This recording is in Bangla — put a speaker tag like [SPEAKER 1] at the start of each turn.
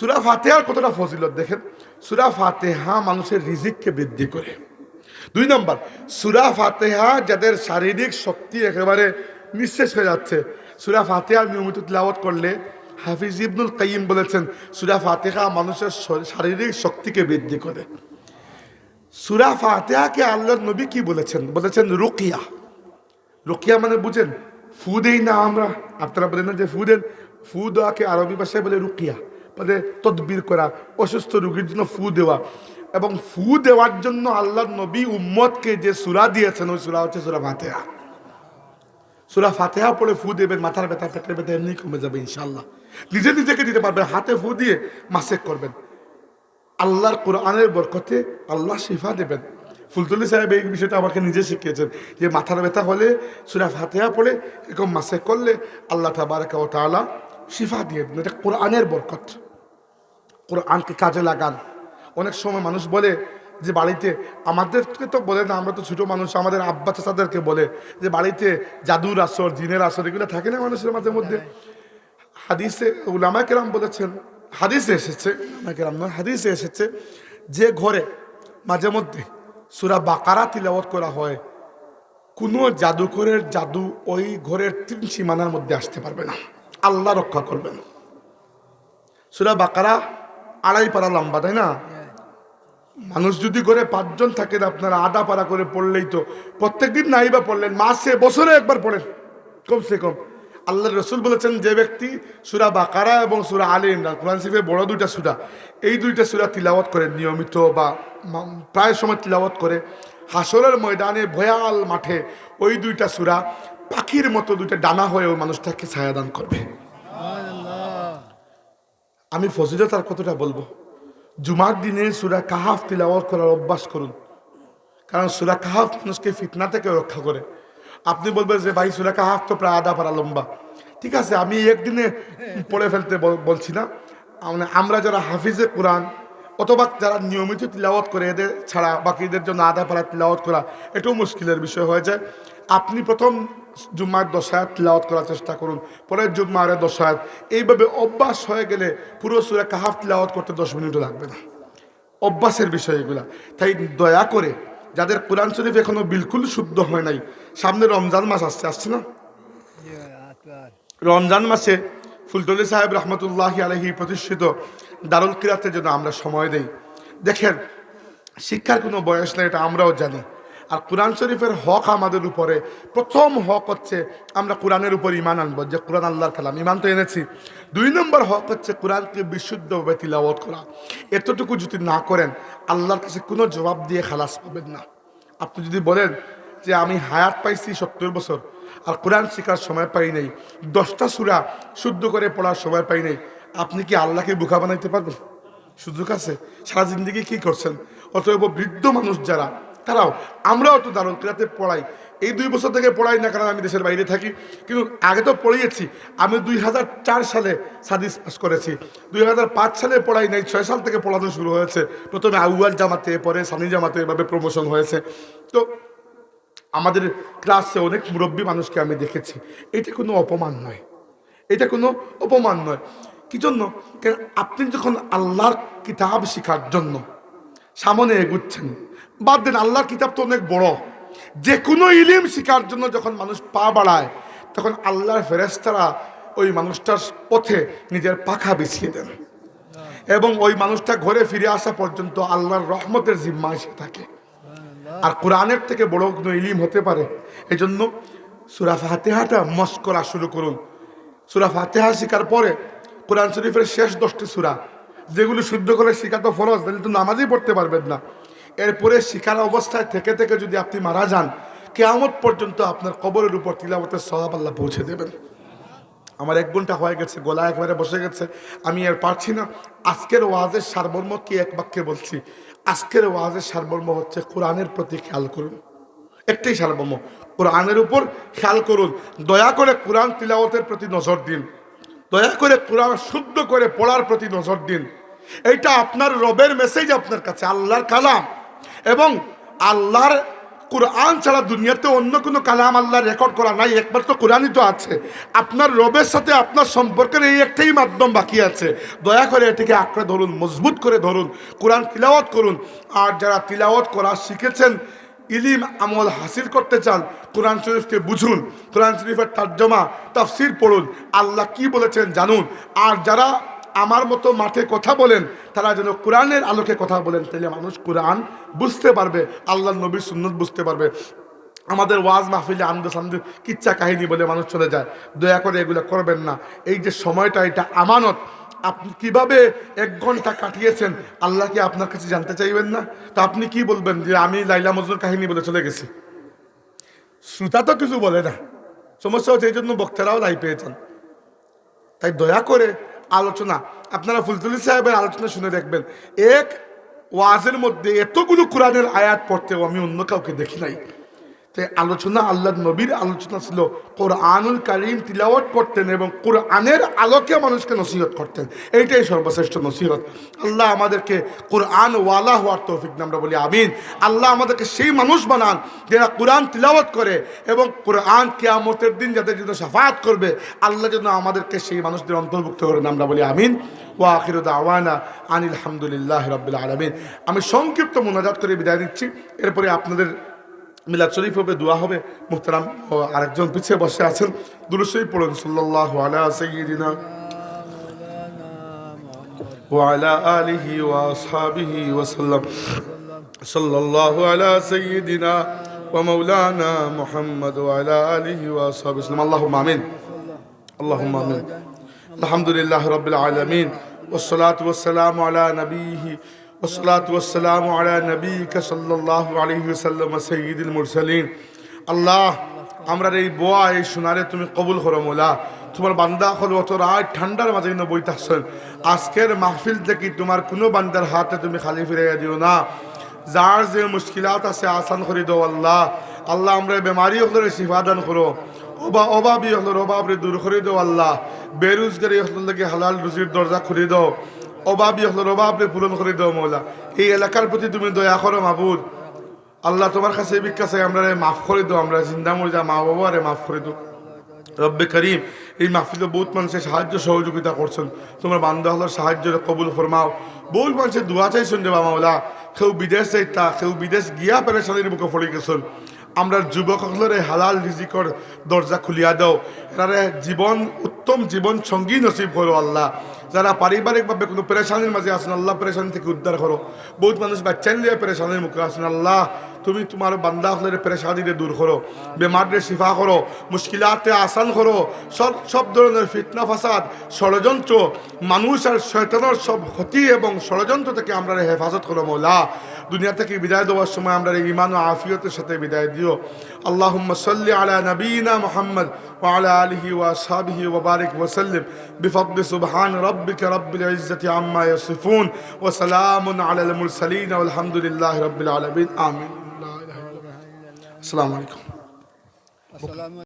[SPEAKER 1] সুরা ফাতেহার কতটা ফজিলত দেখেন? সুরা ফাতেহা মানুষের রিজিককে বৃদ্ধি করে। দুই নম্বর, সুরা ফাতেহা যাদের শারীরিক শক্তি একেবারে নিঃশেষ হয়ে যাচ্ছে। সুরা ফাতেহার নিয়মিত তিলাওয়াত করলে হাফিজ ইবনুল কাইম বলেছেন, সুরা ফাতেহা মানুষের শারীরিক শক্তিকে বৃদ্ধি করে। সুরা ফাতেহাকে আল্লাহ নবী কি বলেছেন? বলেছেন রুকিয়া। রুকিয়া মানে বুঝেন, ফু দেই না আমরা। আপনারা বলেন না যে ফু দেন। ফু দেওয়াকে আরবি ভাষায় বলে রুকিয়া। মানে তদবির করা, অসুস্থ রুগীর জন্য ফু দেওয়া এবং ফু দেওয়ার জন্য আল্লাহ নবী উম্মতকে যে সুরা দিয়েছেন, ওই সুরা হচ্ছে সুরা ফাতেহা। সুরা ফাতেহা পড়ে ফু দেবেন, মাথার ব্যথা, পেটের ব্যথা এমনি কমে যাবে ইনশাল্লাহ নিজে নিজেকে দিতে পারবেন, হাতে ফু দিয়ে মাসেক করবেন। আল্লাহর কোরআনের বরকতে আল্লাহ শিফা দেবেন। ফুলতুলি সাহেব এই বিষয়টা আমাকে নিজে শিখিয়েছেন যে মাথার ব্যথা হলে, সুরা ফাতেহা পড়ে এরকম মাসে করলে আল্লাহ তাবারাকা ও তাআলা শিফা দিয়ে দেন, এটা কোরআনের বরকত। কোরআনকে কাজে লাগান। অনেক সময় মানুষ বলে যে, বাড়িতে আমাদেরকে তো বলে না, আমরা তো ছোটো মানুষ, আমাদের আব্বা চাচাদেরকে বলে যে, বাড়িতে জাদুর আসর, জিনের আসর, এগুলো থাকে না মানুষের মাঝে মধ্যে? হাদিসে উলামা কেরাম বলেছেন, হাদিসে এসেছে কেরাম নয়, হাদিসে এসেছে যে ঘরে মাঝে মধ্যে সুরা বাকারা তিলাওয়াত করা হয়, কোনো জাদুকরের জাদু ওই ঘরের তিন সীমানার মধ্যে আসতে পারবে না। আল্লাহ রক্ষা করবেন। সুরা বাকারা আড়াই পারা লম্বা, তাই না? মানুষ যদি করে পাঁচজন থাকেন আপনারা আধা পারা করে পড়লেই তো। প্রত্যেকদিন নাই বা পড়লেন, মাসে, বছরে একবার পড়েন। কমসে কম। আল্লাহ রসুল বলেছেন, যে ব্যক্তি সুরা বাকারা এবং সুরা আলী ইমরান, কোরআন শরীফের বড় দুইটা সুরা, এই দুইটা সুরা তিলাওয়াত করে, নিয়মিত বা প্রায় সময় তিলাওয়াত করে হাসরের ময়দানে ভয়াল মাঠে ওই দুইটা সুরা পাখির মতো দুইটা ডানা হয়ে ওই মানুষটাকে ছায়াদান করবে। আমি ফজিলত আর কতটা বলব? জুমার দিনে সুরা কাহাফ তিলাওয়াত করার অভ্যাস করুন। কারণ সুরা কাহাফ মানুষকে ফিতনা থেকে রক্ষা করে। আপনি বলবেন যে, ভাই, সুরা কাহাফ তো প্রায় আধা পারা লম্বা। ঠিক আছে, আমি একদিনে পড়ে ফেলতে বল- বলছি না। মানে আমরা যারা হাফিজে কোরআন অথবা যারা নিয়মিত তিলাওয়াত করে এদের ছাড়া বাকিদের জন্য আধা পাড়া তিলাওয়াত করা এটাও মুশকিলের বিষয় হয়ে যায়। আপনি প্রথম জুম্মার দশায়াত তিলাওয়াত করার চেষ্টা করুন পরের জুম্মারে দশায়াত। এইভাবে অভ্যাস হয়ে গেলে পুরো সুরা কাহাফ তিলাওয়াত করতে দশ মিনিটও লাগবে না। অভ্যাসের বিষয় এগুলা। তাই দয়া করে যাদের কোরআন শরীফ এখনও বিলকুল শুদ্ধ হয় নাই সামনে রমজান মাস আসছে আসছে না? রমজান মাসে ফুলতলি সাহেব রহমতুল্লাহ আলহি প্রতিষ্ঠিত দারুল কিরাতের জন্য আমরা সময় দেই। দেখেন, শিক্ষার কোনো বয়স নেই, এটা আমরাও জানি। আর কোরআন শরীফের হক আমাদের উপরে, প্রথম হক হচ্ছে আমরা কোরআনের উপর ইমান আনব, যে কোরআন আল্লাহর কালাম ইমান তো এনেছি। দুই নম্বর হক হচ্ছে কোরআনকে বিশুদ্ধভাবে তিলাওয়াত করা। এতটুকু যদি না করেন, আল্লাহর কাছে কোনো জবাব দিয়ে খালাস পাবেন না। আপনি যদি বলেন যে আমি হায়াত পাইছি সত্তর বছর, আর কোরআন শেখার সময় পাই নাই, দশটা সুরা শুদ্ধ করে পড়ার সময় পাই নাই আপনি কি আল্লাহকে বোকা বানাইতে পারবেন? সুযোগ আছে? সারা জিন্দগি কি করছেন? অতএব বৃদ্ধ মানুষ যারা, তারাও, আমরাও তো দারুণ ক্লাতে পড়াই। এই দুই বছর থেকে পড়াই না কারণ আমি দেশের বাইরে থাকি। কিন্তু আগে তো পড়িয়েছি। আমি দুই হাজার চার সালে সাদিস পাস করেছি। দুই হাজার পাঁচ সালে পড়াই নাই, ছয় সাল থেকে পড়ানো শুরু হয়েছে। প্রথমে আউয়াল জামাতে পরে সানি জামাতে এভাবে প্রমোশন হয়েছে। তো আমাদের ক্লাসে অনেক মুরব্বী মানুষকে আমি দেখেছি। এটা কোনো অপমান নয়। এটা কোনো অপমান নয়। কি জন্য আপনি যখন আল্লাহর কিতাব শেখার জন্য সামনে এগুচ্ছেন, বাদ দেন আল্লাহর কিতাব তো অনেক বড়। যে কোনো ইলিম শেখার জন্য যখন মানুষ পা বাড়ায়, তখন আল্লাহর ফেরেস্তারা ওই মানুষটার পথে নিজের পাখা বিছিয়ে দেন। এবং ওই মানুষটা ঘরে ফিরে আসা পর্যন্ত আল্লাহর রহমতের জিম্মা এসে থাকে। আর কোরআনের থেকে বড় কোনো ইলিম হতে পারে? এই জন্য সুরা ফাতেহাটা মস করা শুরু করুন। সুরা ফাতেহা শেখার পরে কোরআন শরীফের শেষ দশটি সুরা, যেগুলো শুদ্ধ করে শেখা তো ফরজ, তাহলে তো নামাজই পড়তে পারবেন না। এরপরে শিকার অবস্থায় থেকে থেকে যদি আপনি মারা যান, কেয়ামত পর্যন্ত আপনার কবরের উপর তিলাবতের সহাব আল্লাহ পৌঁছে দেবেন। আমার এক ঘণ্টা হয়ে গেছে, গলা একবারে বসে গেছে, আমি আর পারছি না। আজকের ওয়াজের সারমর্ম কি এক বাক্যে বলছি? আজকের ওয়াজের সারমর্ম হচ্ছে কোরআনের প্রতি খেয়াল করুন। একটাই সারমর্ম, কোরআনের উপর খেয়াল করুন। দয়া করে কোরআন তিলাওয়াতের প্রতি নজর দিন। দয়া করে কোরআন শুদ্ধ করে পড়ার প্রতি নজর দিন। এইটা আপনার রবের মেসেজ আপনার কাছে, আল্লাহর কালাম। এবং আল্লাহর কোরআন ছাড়া দুনিয়াতে অন্য কোনো কালাম আল্লাহ রেকর্ড করা নাই। একবার তো কোরআনই তো আছে। আপনার রবের সাথে আপনার সম্পর্কের এই একটাই মাধ্যম বাকি আছে। দয়া করে এটিকে আঁকড়ে ধরুন, মজবুত করে ধরুন। কোরআন তিলাওয়াত করুন। আর যারা তিলাওয়াত করা শিখেছেন ইলিম আমল হাসিল করতে চান, কোরআন শরীফকে বুঝুন, কোরআন শরীফের তর্জমা, তাফসির পড়ুন, আল্লাহ কি বলেছেন জানুন। আর যারা আমার মতো মাঠে কথা বলেন, তারা যেন কোরআনের আলোকে কথা বলেন, তাহলে মানুষ কোরআন বুঝতে পারবে আল্লাহ নবীর সুন্নত বুঝতে পারবে। আমাদের ওয়াজ মাহফিলে আনন্দ সামদ কিচ্ছা কাহিনী বলে মানুষ চলে যায়। দয়া করে এগুলো করবেন না। এই যে সময়টা, এটা আমানত। আপনি কীভাবে এক ঘণ্টা কাটিয়েছেন? আল্লাহ কি আপনার কাছে জানতে চাইবেন না? তো আপনি কি বলবেন যে আমি লাইলা মজনুর কাহিনী বলে চলে গেছি? শ্রোতা তো কিছু বলে না। সমস্যা হচ্ছে এই জন্য বক্তারাও লাই পেয়েছেন। তাই দয়া করে আলোচনা, আপনারা ফুলতুলি সাহেবের আলোচনা শুনে দেখবেন, এক ওয়াজের মধ্যে এতগুলো কোরআনের আয়াত পড়তেও আমি অন্য কাউকে দেখি নাই। তাই আলোচনা আল্লাহ নবীর আলোচনা ছিল। কোরআনুল কারিম তিলাওয়াত করতেন এবং কোরআনের আলোকে মানুষকে নসিহত করতেন। এইটাই সর্বশ্রেষ্ঠ নসিহত। আল্লাহ আমাদেরকে কোরআন ওয়ালা হওয়ার তৌফিক আমরা বলি আমিন। আল্লাহ আমাদেরকে সেই মানুষ বানান যারা কোরআন তিলাওয়াত করে এবং কোরআন কেয়ামতের দিন যাদের জন্য সাফাত করবে, আল্লাহ যেন আমাদেরকে সেই মানুষদের অন্তর্ভুক্ত করেন, আমরা বলি আমিন। ও আখিরুদ আওয়ানা আনিল হামদুলিল্লাহ রবিল আলমিন। আমি সংক্ষিপ্ত মোনাজাত করে বিদায় দিচ্ছি এরপরে আপনাদের মিলাদ শরীফ হবে দোয়া হবে মুহতারাম ও আরেকজন পিছিয়ে বসে আছেন দুরুশরীফ পড়ুন সাল্লাল্লাহু আলা সাইয়্যিদিনা وعلى آله وأصحابه وسلم صلى الله على سيدنا ومولانا محمد وعلى آله وأصحابه وسلم اللهم آمين اللهم آمين الحمد لله رب العالمين والصلاة والسلام على نبيه ওসলাতাম আলা আল্লাহ আমরা এই বোয়া এই সোনারে তুমি কবুল করো মোলা। তোমার বান্দা হল অত রায় ঠান্ডার মাঝে কিন্তু বইতে আসছেন। আজকের মাহফিল থেকে তোমার কোনো বান্দার হাতে তুমি খালি ফিরাইয়া দিও না। যার যে মুশকিলাত আছে, আসান করে দো আল্লাহ। আল্লাহ, আমরা বেমারি হলে সিফাদান করো। অবা অভাবই হলের অভাবরে দূর করে দো আল্লাহ। বেরোজগারি হলের হালাল রুজির দরজা খুলে দাও। অভাবী হলোর অভাবরে পূরণ করে দাও মৌলা। এই এলাকার প্রতি তুমি দয়া করো মাবুদ। আল্লাহ তোমার কাছে বিকাশে আমরা মাফ করে দাও, আমরা জিন্দা মরে যা মা বাবারে মাফ করে দাও। রব্বে করিম, এই মাহফিলে বহুত মানুষের সাহায্য সহযোগিতা করছেন। তোমার বান্ধব হলোর সাহায্য কবুল ফরমাও। বহুত মানুষের দোয়া চাইছেন যে মাওলা কেউ বিদেশ যাইতা, কেউ বিদেশ গিয়া পেরেশানির মুখে পড়ে গেছেন। আমরা যুবক হলরে হালাল রিজিকর দরজা খুলিয়া দাও। এরারে জীবন উত্তম জীবন সঙ্গী নসিব করো আল্লাহ। যারা পারিবারিকভাবে কোনো পেরেশানির মাঝে আসেন, আল্লাহ পেরেশানি থেকে উদ্ধার করো। বহুত মানুষ বাচ্চা নিয়ে পেরেশানির মুখে আসেন, আল্লাহ, তুমি তোমার বান্দা হলের পেরেশানিতে দূর করো। বেমারে শিফা করো, মুশকিলাতে আসান করো। সব সব ধরনের ফিতনা, ফাসাদ, ষড়যন্ত্র, মানুষ আর শয়তানোর সব ক্ষতি এবং ষড়যন্ত্র থেকে আমরা হেফাজত করো, মৌলা। দুনিয়া থেকে বিদায় দেওয়ার সময় আমরা ইমান ও আফিয়তের সাথে বিদায় দিও আল্লাহ সাল্লি আলা নবীনা মোহাম্মদ وعلى آله وأصحابه وبارك وسلم بفضل سبحان ربك رب العزة عما يصفون وسلام على المرسلين والحمد لله رب العالمين آمين لا إله إلا الله السلام عليكم
[SPEAKER 2] আসসালামু